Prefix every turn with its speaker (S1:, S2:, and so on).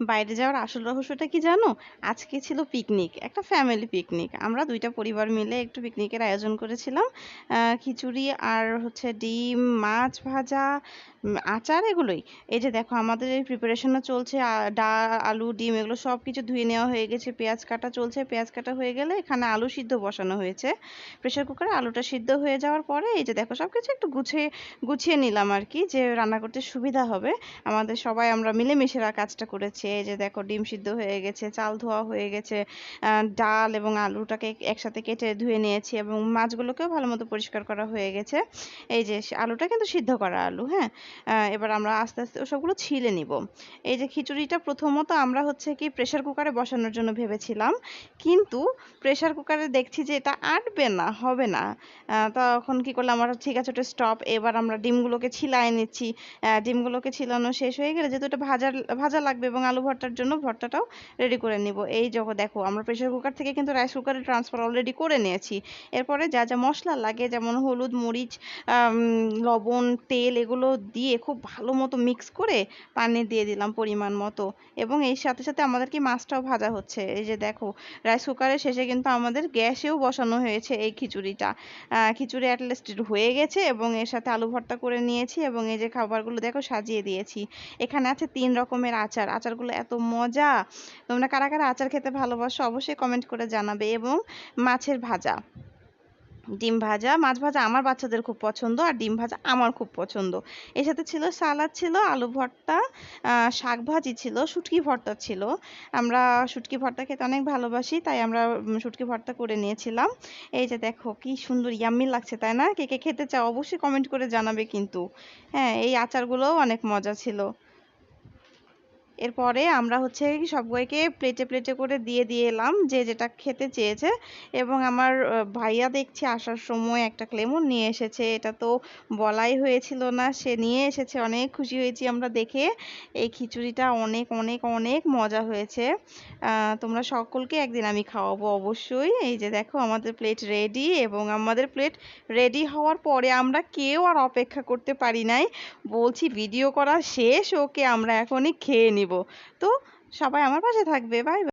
S1: বাইরে যাওয়ার আসল রহস্যটা কি জানো? আজকে ছিল পিকনিক একটা ফ্যামিলি পিকনিক আমরা দুইটা পরিবার মিলে একটু পিকনিকের আয়োজন করেছিলাম। খিচুড়ি আর হচ্ছে ডিম, মাছ ভাজা আচার এগুলোই। এই যে দেখো, আমাদের এই প্রিপারেশনও চলছে। ডাল আলু, ডিম এগুলো সব কিছু ধুয়ে নেওয়া হয়ে গেছে। পেঁয়াজ কাটা চলছে। পেঁয়াজ কাটা হয়ে গেলে এখানে আলু সিদ্ধ বসানো হয়েছে। প্রেসার কুকারে আলুটা সিদ্ধ হয়ে যাওয়ার পরে এই যে দেখো সব কিছু একটু গুছিয়ে গুছিয়ে নিলাম আর কি যে রান্না করতে সুবিধা হবে। আমাদের সবাই আমরা মিলেমিশে কাজটা করেছি। এই যে দেখো ডিম সিদ্ধ হয়ে গেছে, চাল ধোয়া হয়ে গেছে ডাল এবং আলুটাকে একসাথে কেটে ধুয়ে নিয়েছি এবং মাছগুলোকেও ভালো মতো পরিষ্কার করা হয়ে গেছে। এই যে আলুটা কিন্তু সিদ্ধ করা আলু হ্যাঁ? এবার আমরা আস্তে আস্তে সবগুলো ছিলে নিব। এই যে খিচুড়িটা প্রথমত আমরা হচ্ছে কি প্রেসার কুকারে বসানোর জন্য ভেবেছিলাম, কিন্তু প্রেসার কুকারে দেখছি যে এটা আটবে না, হবে না। তখন কি করলাম, আমরা ঠিক আছে ওটা স্টপ এবার আমরা ডিমগুলোকে ছিলায় নিচ্ছি। ডিমগুলোকে ছিলানো শেষ হয়ে গেলে যেহেতু এটা ভাজা ভাজা লাগবে এবং আলু ভর্তার জন্য ভর্তাটাও রেডি করে নিব। এই যখন দেখো আমরা প্রেসার কুকার থেকে কিন্তু রাইস কুকারে ট্রান্সফার অলরেডি করে নিয়েছি। এরপরে যা যা মশলা লাগে, যেমন হলুদ, মরিচ লবণ, তেল, এগুলো দিয়ে খুব ভালো মতো মিক্স করে পানি দিয়ে দিলাম পরিমাণ মতো। এবং এর সাথে সাথে আমাদের কি মাছটাও ভাজা হচ্ছে। এই যে দেখো রাইস কুকারের শেষে কিন্তু আমাদের গ্যাসেও বসানো হয়েছে এই খিচুড়িটা। খিচুড়ি অ্যাটলিস্ট হয়ে গেছে এবং এর সাথে আলু ভর্তা করে নিয়েছি এবং এই যে খাবারগুলো দেখো সাজিয়ে দিয়েছি। এখানে আছে তিন রকমের আচার। আচারগুলো এত মজা। তোমরা কারা কারা আচার খেতে ভালোবাসো অবশ্যই কমেন্ট করে জানাবে। এবং মাছের ভাজা। ডিম ভাজা, মাছ ভাজা আমার বাচ্চাদের খুব পছন্দ আর ডিম ভাজা আমার খুব পছন্দ। এর সাথে ছিল সালাদ ছিল, আলু ভর্তা শাক ভাজি ছিল, শুটকি ভর্তা ছিল। আমরা শুটকি ভর্তা খেতে অনেক ভালোবাসি, তাই আমরা শুটকি ভর্তা করে নিয়েছিলাম। এই যে দেখো কি সুন্দর ইয়াম্মি লাগছে, তাই না? কে কে খেতে চাও অবশ্যই কমেন্ট করে জানাবে কিন্তু। হ্যাঁ এই আচারগুলোও অনেক মজা ছিল। এরপরে আমরা হচ্ছে সবাইকে প্লেটে প্লেটে করে দিয়ে দিয়ে এলাম যে যেটা খেতে চেয়েছে এবং আমার ভাইয়া দেখছি আসার সময় একটা লেমন নিয়ে এসেছে। এটা তো বলাই হয়েছিল না, সে নিয়ে এসেছে। অনেক খুশি হয়েছি আমরা দেখে। এই খিচুড়িটা অনেক অনেক অনেক মজা হয়েছে। তোমরা সকলকে একদিন আমি খাওয়াবো অবশ্যই। এই যে দেখো আমাদের প্লেট রেডি এবং আমাদের প্লেট রেডি হওয়ার পরে আমরা কেউ আর অপেক্ষা করতে পারি নাই। বলছি ভিডিও করা শেষ, ওকে আমরা এখনই খেয়ে নিব। তো সবাই আমার পাশে থাকবে। বাই